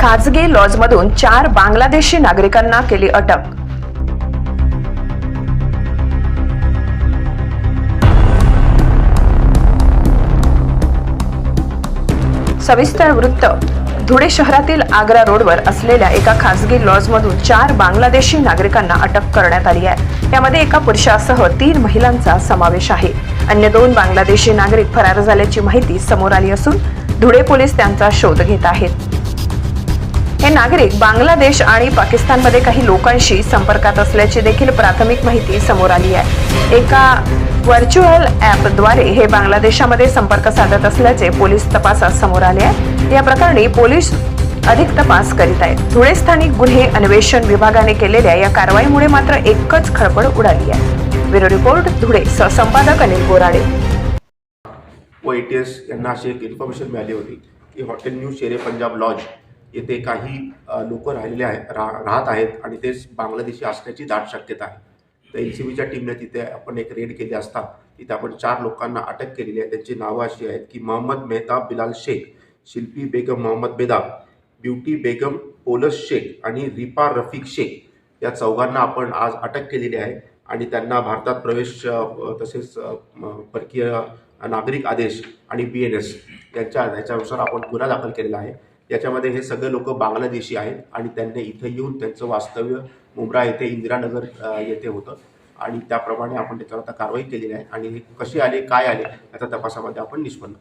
खाजगी लॉजमधून चार बांगलादेशी नागरिकांना केली अटक. सविस्तर वृत्त. धुळे शहरातील आग्रा रोडवर असलेल्या एका खासगी लॉजमधून चार बांगलादेशी नागरिकांना अटक करण्यात आली आहे. यामध्ये एका पुरुषासह तीन महिलांचा समावेश आहे. अन्य दोन बांगलादेशी नागरिक फरार झाल्याची माहिती समोर आली असून धुळे पोलीस त्यांचा शोध घेत आहेत. हे नागरिक बांगलादेश आणि पाकिस्तानमध्ये काही लोकांशी संपर्कात असल्याची देखील प्राथमिक माहिती समोर आली आहे. एका व्हर्च्युअल ॲपद्वारे हे बांगलादेशामध्ये संपर्क साधत असल्याचे पोलीस तपासात समोर आले आहे. या प्रकरणी पोलीस अधिक तपास करीत आहेत. धुळे स्थानिक गुन्हे अन्वेषण विभागाने केलेल्या या कारवाईमुळे मात्र एकच खळबळ उडाली आहे. ब्युरो रिपोर्ट धुळे सहसंपादक अनिल बोराडे. व ए टी एस यांना अशी एक इन्फॉर्मेशन मिळाली होती की हॉटेल न्यू शेरे पंजाब लॉज येथे काही लोक राहिलेले आहेत रा राहत आहेत आणि तेच बांगलादेशी असण्याची दाट शक्यता आहे. तर एन सी बीच्या टीमने तिथे आपण एक रेड केली असता तिथे आपण चार लोकांना अटक केलेली आहे. त्यांची नावं अशी आहेत की मोहम्मद मेहताब बिलाल शेख शिल्पी बेगम मोहम्मद बेदाब ब्युटी बेगम पोलस शेख आणि रिपा रफिक शेख. या चौघांना आपण आज अटक केलेली आहे आणि त्यांना भारतात प्रवेश तसेच परकीय नागरिक आदेश आणि बी एन एस यांच्या ह्याच्यानुसार आपण गुन्हा दाखल केलेला आहे. याच्यामध्ये हे सगळे लोक बांगलादेशी आहेत आणि त्यांनी इथे येऊन त्यांचं वास्तव्य मुंब्रा येथे इंदिरानगर येथे होतं. आणि त्याप्रमाणे आपण त्याच्यावर आता कारवाई केलेली आहे. आणि हे कसे आले काय आले याचा तपासामध्ये आपण निष्पन्न